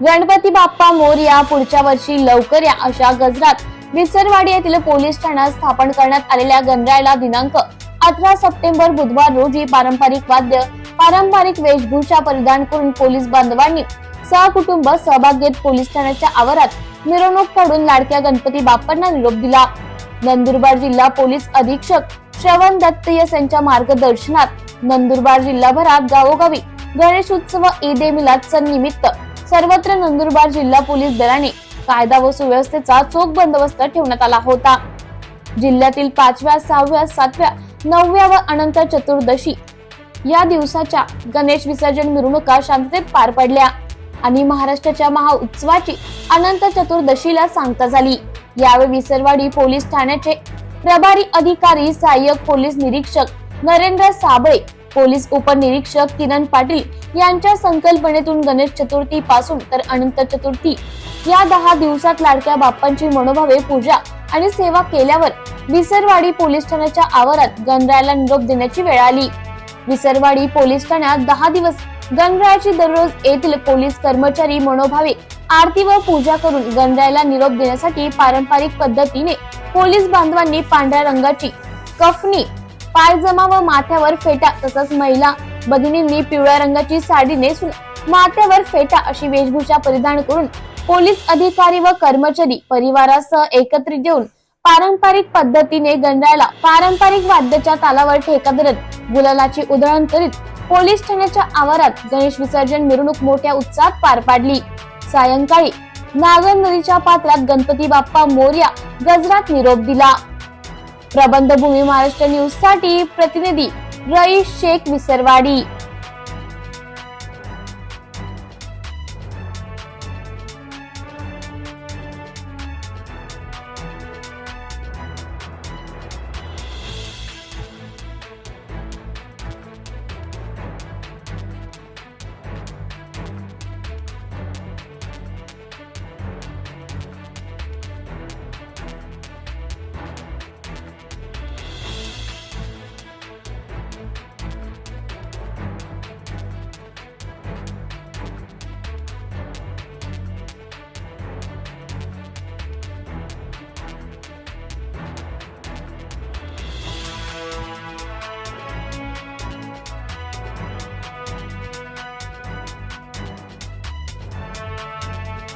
गणपती बाप्पा मोरया पुढच्या वर्षी लवकर या अशा गजरात विसरवाडी येथील पोलीस ठाण्यात स्थापन करण्यात आलेल्या गणरायाला दिनांक अठरा सप्टेंबर बुधवार रोजी पारंपरिक वाद्य पारंपरिक वेशभूषा परिधान करून पोलीस बांधवांनी सहकुटुंब सहभाग घेत पोलीस ठाण्याच्या आवारात मिरवणूक काढून लाडक्या गणपती बाप्पांना निरोप दिला. नंदुरबार जिल्हा पोलीस अधीक्षक श्रवण दत्त यस यांच्या मार्गदर्शनात नंदुरबार जिल्हाभरात गावोगावी गणेश उत्सव ईद ए मिलाद सण निमित्त सर्वत्र नंदुरबार जिल्हा पोलीस दलाने कायदा व सुव्यवस्थेचा चोख बंदोबस्त ठेवण्यात आला होता. जिल्ह्यातील पाचव्या सहाव्या सातव्या नवव्या व अनंत चतुर्दशी या दिवसाच्या गणेश विसर्जन मिरवणुका शांततेत पार पडल्या आणि महाराष्ट्राच्या महाउत्सवाची अनंत चतुर्दशीला सांगता झाली. यावेळी विसरवाडी पोलीस ठाण्याचे प्रभारी अधिकारी सहाय्यक पोलीस निरीक्षक नरेंद्र साबळे पोलीस उपनिरीक्षक किरण पाटील यांच्या संकल्पनेतून गणेश चतुर्थी पासून तर अनंत चतुर्थी या दहा दिवसात लाडक्या बाप्पांची मनोभावे पूजा आणि सेवा केल्यावर विसरवाडी पोलीस ठाण्याच्या आवारात गणरायाला निरोप देण्याची वेळ आली. विसरवाडी पोलीस ठाण्यात दहा दिवस गणरायाची दररोज येथील पोलीस कर्मचारी मनोभावे आरती व पूजा करून गणरायाला निरोप देण्यासाठी पारंपरिक पद्धतीने पोलीस बांधवांनी पांढऱ्या रंगाची कफनी पायजमा व माथ्यावर फेटा तसंच महिला. भगिनींनी पिवळ्या रंगाची साडी नेसून माथ्यावर फेटा अशी वेशभूषा परिधान करून पोलीस अधिकारी व कर्मचारी परिवारासह एकत्रित येऊन पारंपरिक पद्धतीने गणरायाला पारंपरिक वाद्याच्या तालावर ठेका धरत गुलालाची उधळण करीत पोलीस ठाण्याच्या आवारात गणेश विसर्जन मिरवणूक मोठ्या उत्साहात पार पाडली. सायंकाळी नागर नदीच्या पात्रात गणपती बाप्पा मोर्या गजरात निरोप दिला. प्रबंधभूमी महाराष्ट्र न्यूजसाठी प्रतिनिधी रईस शेख विसरवाडी